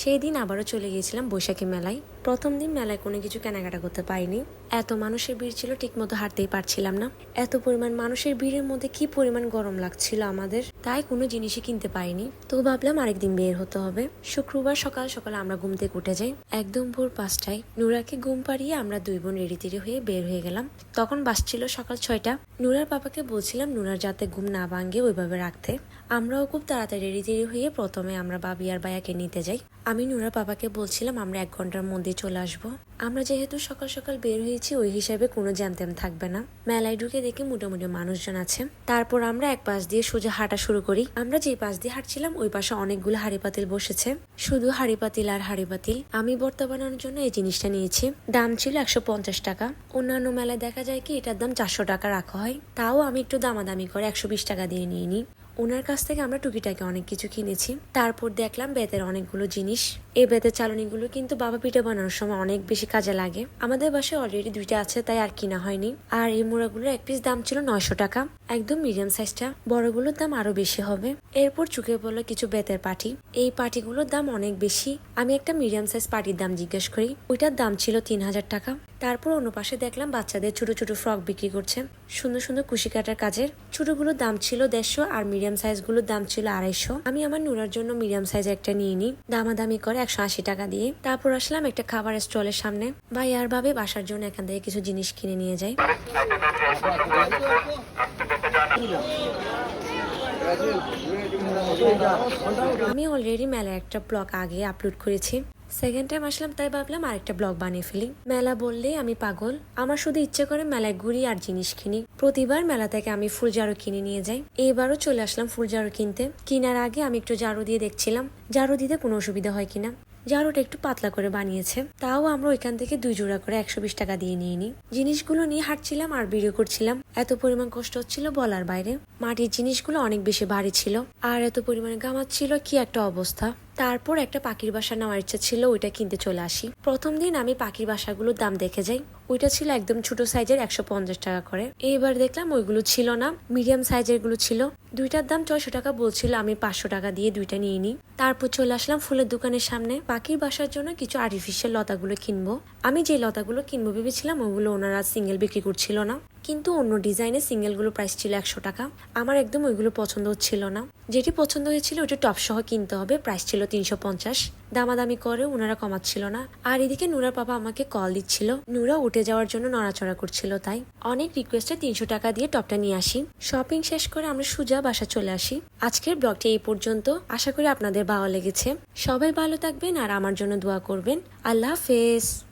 সেই দিন আবারও চলে গিয়েছিলাম বৈশাখী মেলায়। প্রথম দিন মেলায় কোনো কিছু কেনাকাটা করতে পারিনি। এত মানুষের ভিড় ছিল, ঠিকমতো হাঁটতেই পারছিলাম না। এত পরিমাণ মানুষের ভিড়ের মধ্যে কি পরিমাণ গরম লাগছিল আমাদের, তাই কোনো জিনিসই কিনতে পারিনি। তো ভাবলাম আরেকদিন বের হতে হবে। শুক্রবার সকাল সকাল আমরা ঘুম থেকে উঠে যাই। একদম ভোর পাঁচটায় নুরাকে ঘুম পাড়িয়ে আমরা দুই বোন রেডি তেড়ি হয়ে বের হয়ে গেলাম। তখন বাস ছিল সকাল ছয়টা। নুরার বাবাকে বলছিলাম নুরার যাতে ঘুম না ভাঙ্গে ওইভাবে রাখতে। আমরাও খুব তাড়াতাড়ি রেডি তেড়ি হয়ে প্রথমে আমরা বাবি আর বায়াকে নিতে যাই। আমি নুরার বাবাকে বলছিলাম আমরা এক ঘণ্টার মধ্যে চলে আসব। আমরা যেহেতু সকাল সকাল বের হয়েছি, ওই হিসাবে কোনো জ্যামত্যাম থাকবে না। মেলায় ঢুকে দেখি মোটামুটি মানুষজন আছে। তারপর আমরা এক পাশ দিয়ে সোজা হাঁটা শুরু করি। আমরা যে পাশ দিয়ে হাঁটছিলাম, ওই পাশে অনেকগুলো হাড়ি পাতিল বসেছে। শুধু হাড়ি পাতিল আর হাড়ি পাতিল। আমি ভর্তা বানানোর জন্য এই জিনিসটা নিয়েছি। দাম ছিল একশো পঞ্চাশ টাকা। অন্যান্য মেলায় দেখা যায় কি, এটার দাম চারশো টাকা রাখা হয়। তাও আমি একটু দামাদামি করে একশো বিশ টাকা দিয়ে নিয়ে নিই। ওনার কাছ থেকে আমরা টুকিটাকে অনেক কিছু কিনেছি। তারপর দেখলাম বেতের অনেকগুলো জিনিস। এই বেতের চালনিগুলো কিন্তু বাবা পিঠে বানানোর সময় অনেক বেশি কাজে লাগে। আমাদের বাসায় অলরেডি দুইটা আছে, তাই আর কিনা হয়নি। আর এই মোড়াগুলোর এক পিস দাম ছিল নয়শো টাকা। একদম মিডিয়াম সাইজটা বড়গুলোর দাম আরও বেশি হবে। এরপর চুকে পড়ল কিছু বেতের পাটি। এই পাটিগুলোর দাম অনেক বেশি। আমি একটা মিডিয়াম সাইজ পাটির দাম জিজ্ঞেস করি। ওইটার দাম ছিল তিন হাজার টাকা। তারপর অন্য পাশে দেখলাম বাচ্চাদের ছোট ছোট ফ্রক বিক্রি করছে। সুন্দর সুন্দর কুশি কাটার কাজের। ছোটগুলোর দাম ছিল দেড়শো আর মিডিয়াম সাইজগুলোর দাম ছিল আড়াইশো। আমি আমার নুরার জন্য মিডিয়াম সাইজ একটা নিয়ে নিই। দামাদামি করে একশো আশি টাকা দিয়ে। তারপর আসলাম একটা খাবার স্টলের সামনে। ভাই আর ভাবে বাসার জন্য এখান থেকে কিছু জিনিস কিনে নিয়ে যাই। আমি অলরেডি মেলা একটা ব্লগ আগে আপলোড করেছি। সেকেন্ড টাইম আসলাম, তাই ভাবলাম আরেকটা ব্লগ বানিয়ে ফেলি। মেলা বললে আমি পাগল। আমার শুধু ইচ্ছে করে মেলায় ঘুরি আর জিনিস কিনি। প্রতিবার মেলা থেকে আমি ফুল জারু কিনে নিয়ে যাই। এবারও চলে আসলাম ফুল জারু কিনতে। কিনার আগে আমি একটু জারু দিয়ে দেখছিলাম। জারু দিতে কোনো অসুবিধা হয় কিনা? জারুটা একটু পাতলা করে বানিয়েছে। তাও আমরা ওইখান থেকে দুই জোড়া করে একশো বিশ টাকা দিয়ে নিয়ে নিই জিনিসগুলো নিয়ে হাঁটছিলাম আর ভিডিও করছিলাম। এত পরিমাণ কষ্ট হচ্ছিল বলার বাইরে। মাটির জিনিসগুলো অনেক বেশি ভারী ছিল। আর এত পরিমাণে গামাচ্ছিল কি একটা অবস্থা। তারপর একটা পাখির বাসা নেওয়ার ইচ্ছা ছিল, ওইটা কিনতে চলে আসি। প্রথম দিন আমি পাখির বাসাগুলোর দাম দেখে যাই। ওইটা ছিল একদম ছোট সাইজের একশো পঞ্চাশ টাকা করে। এইবার দেখলাম ওইগুলো ছিল না, মিডিয়াম সাইজেরগুলো ছিল। দুইটার দাম ছয়শো টাকা বলছিল, আমি পাঁচশো টাকা দিয়ে দুইটা নিয়ে নিই তারপর চলে আসলাম ফুলের দোকানের সামনে। পাখির বাসার জন্য কিছু আর্টিফিশিয়াল লতাগুলো কিনবো। আমি যে লতাগুলো কিনবো ভেবেছিলাম ওগুলো ওনারা সিঙ্গেল বিক্রি করছিল না। কিন্তু অন্য ডিজাইনের সিঙ্গেলগুলো প্রাইস ছিল একশো টাকা। আমার একদম ওইগুলো পছন্দ হচ্ছিল না। যেটি পছন্দ হয়েছিল ওটা টপ সহ কিনতে হবে প্রাইস ছিল তিনশো পঞ্চাশ। দামাদামি করে ওনারা কমাচ্ছিল না। আর এদিকে নুরার বাবা আমাকে কল দিচ্ছিল। নুরা উঠে যাওয়ার জন্য নড়াচড়া করছিল তাই। অনেক রিকোয়েস্টে তিনশো টাকা দিয়ে টপটা নিয়ে আসি। শপিং শেষ করে আমরা সুজা বাসা চলে আসি। আজকের ব্লগটি এই পর্যন্ত। আশা করি আপনাদের ভালো লেগেছে। সবাই ভালো থাকবেন আর আমার জন্য দোয়া করবেন। আল্লাহ হাফেজ।